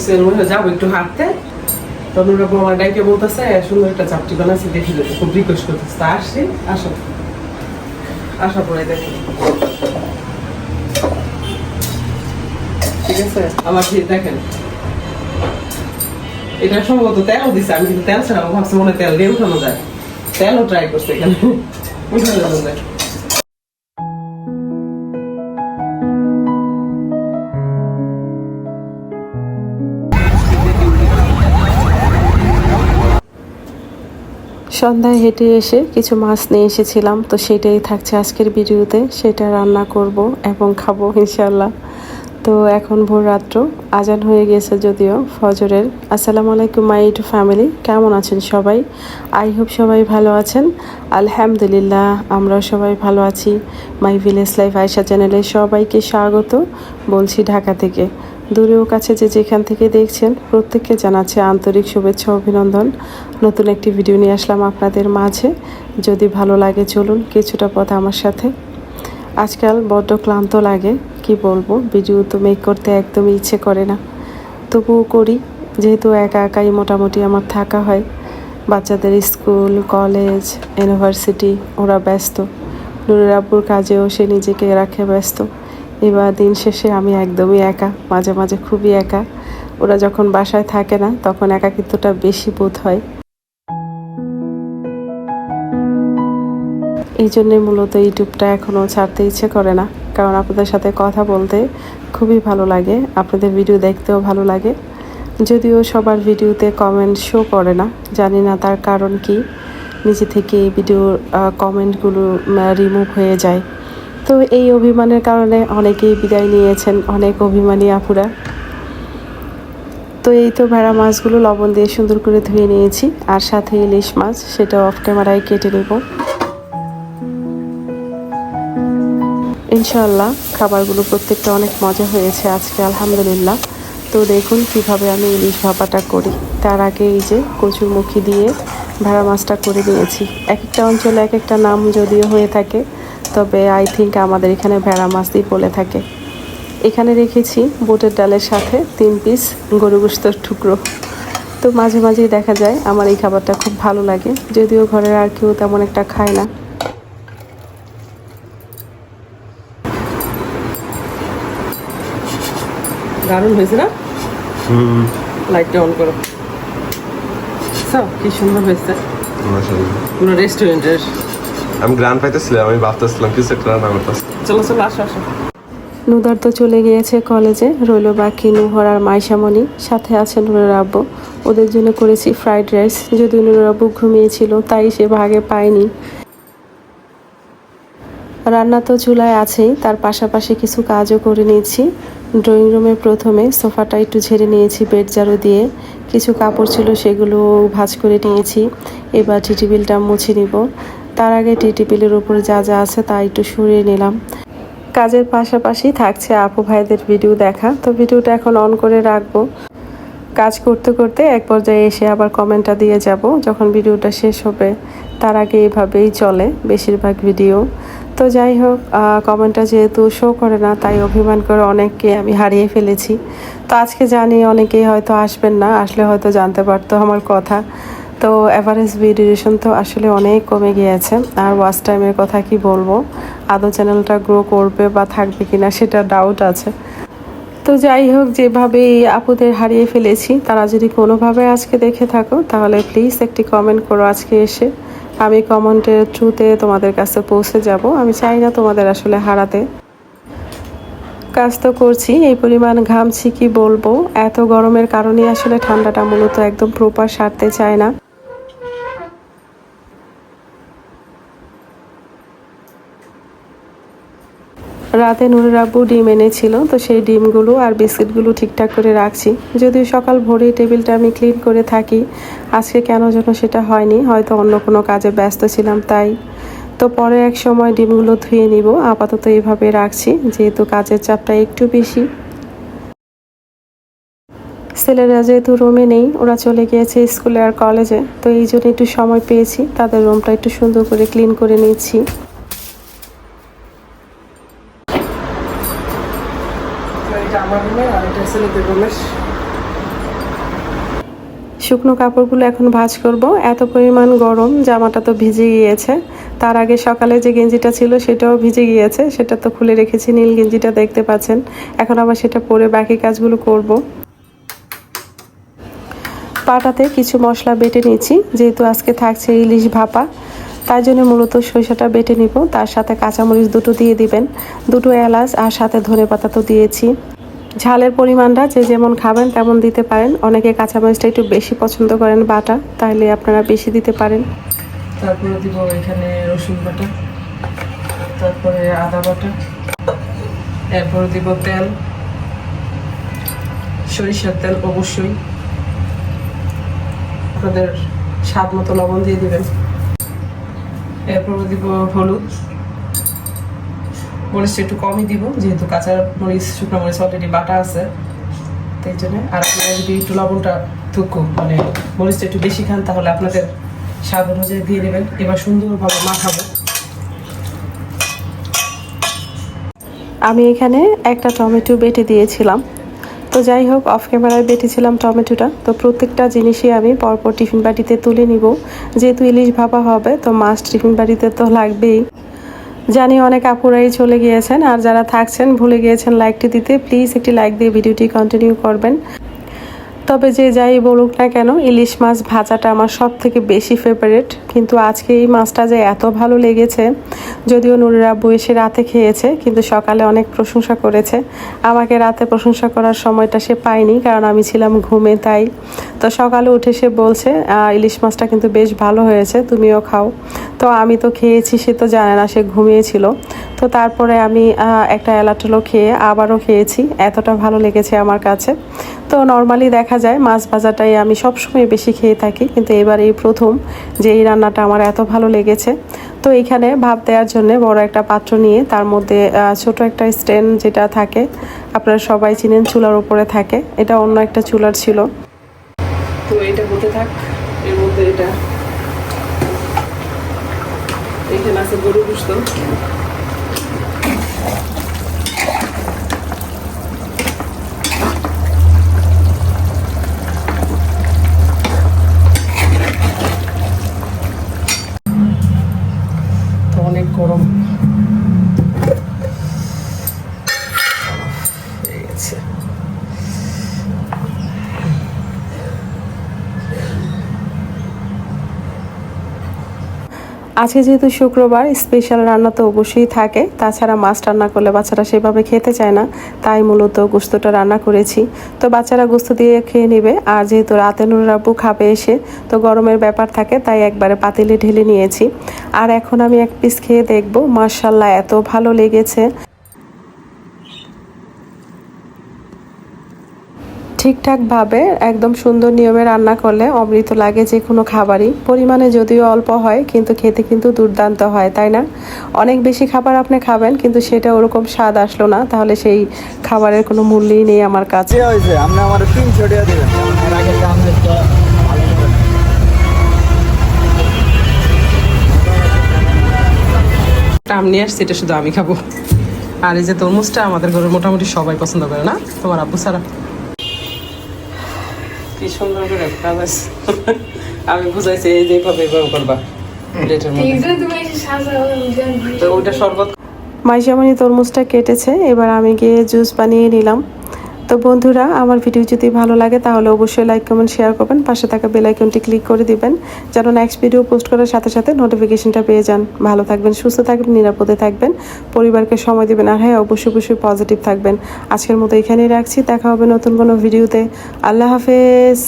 কিছুদিন মধ্যে যাব একটু হাঁটতে। তখন ডাইকে বলতেছে, সুন্দর একটা দেখি দেখি খুব রিকোয়েস্ট করতেছে। তা আসছি, আসো। আসা পরে দেখি। ঠিক আছে? আমার দেখেন, এটা সম্ভবত তেল দিছে, আমি কিন্তু তেল ছাড়া ভাবছি মনে হয় তেল দিয়ে উঠানো যায়। তেলও ট্রাই করছে এখানে। উঠানো যায়। সন্ধ্যায় হেঁটে এসে কিছু মাছ নিয়ে এসেছিলাম, তো সেটাই থাকছে আজকের ভিডিওতে। সেটা রান্না করব এবং খাব ইনশাল্লাহ তো এখন ভোর রাত্র, আজান হয়ে গেছে যদিও ফজরের। আসসালামু আলাইকুম, মাই টু ফ্যামিলি। কেমন আছেন সবাই? আই হোপ সবাই ভালো আছেন। আলহামদুলিল্লাহ, আমরাও সবাই ভালো আছি। মাই ভিলেজ লাইফ আয়সা চ্যানেলে সবাইকে স্বাগত বলছি ঢাকা থেকে। দূরেও কাছে যে যেখান থেকে দেখছেন, প্রত্যেককে জানাচ্ছে আন্তরিক শুভেচ্ছা, অভিনন্দন। নতুন একটি ভিডিও নিয়ে আসলাম আপনাদের মাঝে। যদি ভালো লাগে, চলুন কিছুটা পথ আমার সাথে। আজকাল বড্ড ক্লান্ত লাগে, কি বলব? ভিডিও তো মেক করতে একদমই ইচ্ছে করে না। তবুও করি, যেহেতু একা একাই মোটামুটি আমার থাকা হয়। বাচ্চাদের স্কুল কলেজ ইউনিভার্সিটি ওরা ব্যস্ত। নুরের আব্বুর কাজেও সে নিজেকে রাখে ব্যস্ত। এবার দিন শেষে আমি একদমই একা, মাঝে মাঝে খুবই একা। ওরা যখন বাসায় থাকে না, তখন একাকিত্বটা বেশি বোধ হয়। এই জন্যে মূলত ইউটিউবটা এখনও ছাড়তে ইচ্ছে করে না। কারণ আপনাদের সাথে কথা বলতে খুবই ভালো লাগে, আপনাদের ভিডিও দেখতেও ভালো লাগে। যদিও সবার ভিডিওতে কমেন্ট শো করে না, জানি না তার কারণ কি। নিজে থেকে এই ভিডিওর কমেন্টগুলো রিমুভ হয়ে যায়। তো এই অভিমানের কারণে অনেকেই বিদায় নিয়েছেন, অনেক অভিমানী আপুরা। তো এই তো ভেড়া মাছগুলো লবণ দিয়ে সুন্দর করে ধুয়ে নিয়েছি, আর সাথে ইলিশ মাছ সেটা অফ ক্যামেরায় কেটে নেব। ইনশাল্লাহ খাবারগুলো প্রত্যেকটা অনেক মজা হয়েছে আজকে, আলহামদুলিল্লাহ। তো দেখুন কীভাবে আমি ইলিশ ভাপাটা করি। তার আগে এই যে কচুরমুখী দিয়ে ভেড়া মাছটা করে নিয়েছি। এক একটা অঞ্চলে এক একটা নাম যদিও হয়ে থাকে, তবে আই থিঙ্ক আমাদের এখানে ভেড়া মাছই বলে থাকে। এখানে রেখেছি বুটের ডালের সাথে তিন পিস গরু গোস্তর টুকরো। তো মাঝে মাঝেই দেখা যায় আমার এই খাবারটা খুব ভালো লাগে, যদিও ঘরের আর কেউ তেমন একটা খায় না। দারুণ হয়েছে না? লাইটটা অন করো। সব কি সুন্দর হয়েছে। পুরো রেস্টুরেন্টের আমি গ্রান পাইতেছিলাম আমি ভাবতেছিলাম কিছু একটা রান্না করতেছি। চলো চলো আসো আসো। নুদার তো চলে গিয়েছে কলেজে রইল বাকি নুহর আর মাইশামণি। সাথে আছে নুরের আব্বু। ওদের জন্য করেছি ফ্রাইড রাইস যদি নুরের আব্বু ঘুমিয়েছিল তাই সে ভাগে পায়নি। রান্না তো চুলায় আছেই তার পাশাপাশি কিছু কাজও করে নিয়েছি। ড্রয়িং রুমে প্রথমে সোফাটা একটু ঝেড়ে নিয়েছি, বেড ঝাড়ু দিয়ে। কিছু কাপড় ছিল, সেগুলো ভাঁজ করে নিয়েছি। এবার টি টেবিলটা মুছে নিব। তার আগে টি টেবিলের উপর যা যা আছে তা একটু সরিয়ে নিলাম। কাজের পাশাপাশি থাকছে আপু ভাইদের ভিডিও দেখা। তো ভিডিওটা এখন অন করে রাখব। কাজ করতে করতে এক পর্যায়ে এসে আবার কমেন্টটা দিয়ে যাব, যখন ভিডিওটা শেষ হবে। তার আগে এভাবেই চলে বেশিরভাগ ভিডিও। তো যাই হোক কমেন্টটা যেহেতু শো করে না, তাই অভিমান করে অনেককে আমি হারিয়ে ফেলেছি। তো আজকে জানি অনেকেই হয়তো আসবেন না, আসলে হয়তো জানতে পারতো আমার কথা। তো অ্যাভারেজ ভিডিওশন তো আসলে অনেক কমে গিয়েছে। আর ওয়াচ টাইমের কথা কি বলব? আদৌ চ্যানেলটা গ্রো করবে বা থাকবে কি না সেটা ডাউট আছে। তো যাই হোক যেভাবে আপুদের হারিয়ে ফেলেছি, তারা যদি কোনোভাবে আজকে দেখে থাকো, তাহলে প্লিজ একটি কমেন্ট করো আজকে এসে। আমি কমেন্টের থ্রুতে তোমাদের কাছে পৌঁছে যাব। আমি চাই না তোমাদের আসলে হারাতে। কাজ তো করছি, এই পরিমাণ ঘামছি কি বলব? এত গরমের কারণে আসলে ঠান্ডাটা মূলত একদম প্রপার সারতে চায় না। রাতে নুরের আব্বু ডিম এনেছিল, তো সেই ডিমগুলো আর বিস্কিটগুলো ঠিকঠাক করে রাখছি। যদিও সকাল ভোরে টেবিলটা আমি ক্লিন করে থাকি, আজকে কেন যেন সেটা হয়নি, হয়তো অন্য কোনো কাজে ব্যস্ত ছিলাম তাই। তো পরে এক সময় ডিমগুলো ধুয়ে নিব, আপাতত এইভাবে রাখছি, যেহেতু কাজের চাপটা একটু বেশি। ছেলেরা যেহেতু রুমে নেই, ওরা চলে গিয়েছে স্কুলে আর কলেজে, তো এই জন্য একটু সময় পেয়েছি, তাদের রুমটা একটু সুন্দর করে ক্লিন করে নিচ্ছি এটা আমার শুকনো কাপড়গুলো এখন ভাজ করব। এত পরিমাণ গরম, জামাটা তো ভিজে গিয়েছে। তার আগে সকালে যে গেঞ্জিটা ছিল সেটাও ভিজে গিয়েছে। সেটা তো খুলে রেখেছি, নীল গেঞ্জিটা দেখতে পাচ্ছেন। এখন আবার সেটা পরে বাকি কাজগুলো করব। পাটাতে কিছু মশলা বেটে নিচ্ছি যেহেতু আজকে থাকছে ইলিশ ভাপা। তাই জন্য মূলত সরিষাটা বেটে নিব। তার সাথে কাঁচামরিচ দুটো দিয়ে দিবেন। দুটো এলাচ আর সাথে ধনে পাতা তো দিয়েছি। ঝালের পরিমাণটা যে যেমন খাবেন তেমন দিতে পারেন। অনেকে কাঁচামরিচটা একটু বেশি পছন্দ করেন বাটা তাহলে আপনারা বেশি দিতে পারেন। তারপরে দিব এখানে রসুন বাটা, তারপরে আদা বাটা, এরপরে দিব তেল, সরিষার তেল অবশ্যই। আপনাদের স্বাদ মতো লবণ দিয়ে দিবেন। এরপরে দিব হলুদ। মরিচটা একটু কমই দিব, যেহেতু কাঁচা মরিচ, শুকনো মরিচ অলরেডি বাটা আছে। তাই জন্য আর আপনারা যদি একটু লবণটা থুকু মানে মরিচটা একটু বেশি খান, তাহলে আপনাদের স্বাদ অনুযায়ী দিয়ে দেবেন। এবার সুন্দরভাবে মাখাবো। আমি এখানে একটা টমেটো বেটে দিয়েছিলাম। তো যাই হোক অফ ক্যামেরায় বেটেছিলাম টমেটোটা। তো প্রত্যেকটা জিনিসই আমি পরপর টিফিন বাটিতে তুলে নিব। যেহেতু ইলিশ ভাপা হবে, তো মাছ টিফিন বাটিতে তো লাগবেই। জানি অনেক আপুরাই চলে গিয়েছেন আর যারা থাকছেন, ভুলে গিয়েছেন লাইকটি দিতে প্লিজ একটি লাইক দিয়ে ভিডিওটি কন্টিনিউ করবেন। তবে যে যাই বলুক না কেন, ইলিশ মাছ ভাজাটা আমার সব থেকে বেশি ফেভারিট কিন্তু আজকে এই মাছটা যে এত ভালো লেগেছে, যদিও নুরের আব্বু এসে রাতে খেয়েছে, কিন্তু সকালে অনেক প্রশংসা করেছে। আমাকে রাতে প্রশংসা করার সময়টা সে পায়নি, কারণ আমি ছিলাম ঘুমে তাই। তো সকালে উঠে সে বলছে ইলিশ মাছটা কিন্তু বেশ ভালো হয়েছে, তুমিও খাও। তো আমি তো খেয়েছি, সে তো জানে না, সে ঘুমিয়েছিল। তো তারপরে আমি একটা এলাটলো খেয়ে আবারও খেয়েছি। এতটা ভালো লেগেছে আমার কাছে। তো নর্মালি দেখা যায় মাছ ভাজাটাই আমি সবসময় বেশি খেয়ে থাকি, কিন্তু এবার এই প্রথম যে এই রান্নাটা আমার এত ভালো লেগেছে। তো এখানে ভাপ দেওয়ার জন্য বড় একটা পাত্র নিয়ে তার মধ্যে ছোট একটা স্ট্যান্ড যেটা থাকে, আপনারা সবাই চিনেন চুলার উপরে থাকে। এটা অন্য একটা চুলার ছিল। তো এটা হতে থাক, এর মধ্যে এটা। এখানে আছে গরু গুস্ত। আজকে যেহেতু শুক্রবার স্পেশাল রান্না তো অবশ্যই থাকে। তাছাড়া মাছ রান্না করলে বাচ্চারা সেভাবে খেতে চায় না, তাই মূলত গোস্তটা রান্না করেছি। তো বাচ্চারা গোস্ত দিয়ে খেয়ে নেবে, আর যেহেতু রাতে নুরাবু খাবে এসে, তো গরমের ব্যাপার থাকে, তাই একবারে পাতিলে ঢেলে নিয়েছি। আর এখন আমি এক পিস খেয়ে দেখব মার্শাল্লাহ এত ভালো লেগেছে। ঠিকঠাকভাবে একদম সুন্দর নিয়মে রান্না করলে অমৃত লাগে যে কোনো খাবারই। পরিমাণে যদিও অল্প হয় কিন্তু খেতে কিন্তু দুর্দান্ত হয় তাই না? অনেক বেশি খাবার আপনি খাবেন কিন্তু সেটা ওরকম স্বাদ আসলো না তাহলে সেই খাবারের কোনো মূল্যই নেই আমার কাছে। আমার তিনশো টাকা দেবেন। আম নিয়ে আসছি এটা শুধু আমি খাব। আর এই যে তরমুজটা আমাদের ঘরে মোটামুটি সবাই পছন্দ করে না? তোমার আব্বু সারা কি সুন্দর করে কাজ আছে আমি বুঝাইছি এই যে এইভাবে এইভাবে করবা। প্লেটের মধ্যে। তো ওইটা শরবত। মাইশামণি তরমুজটা কেটেছে এবার আমি গিয়ে জুস বানিয়ে নিলাম। তো বন্ধুরা, আমার ভিডিও যদি ভালো লাগে, তাহলে অবশ্যই লাইক কমেন্ট শেয়ার করবেন। পাশে থাকা বেলাইকনটি ক্লিক করে দিবেন, যেন নেক্সট ভিডিও পোস্ট করার সাথে সাথে নোটিফিকেশনটা পেয়ে যান। ভালো থাকবেন, সুস্থ থাকবেন, নিরাপদে থাকবেন। পরিবারকে সময় দেবেন আর হ্যাঁ অবশ্যই অবশ্যই পজিটিভ থাকবেন। আজকের মতো এখানেই রাখছি। দেখা হবে নতুন কোনো ভিডিওতে আল্লাহ হাফেজ।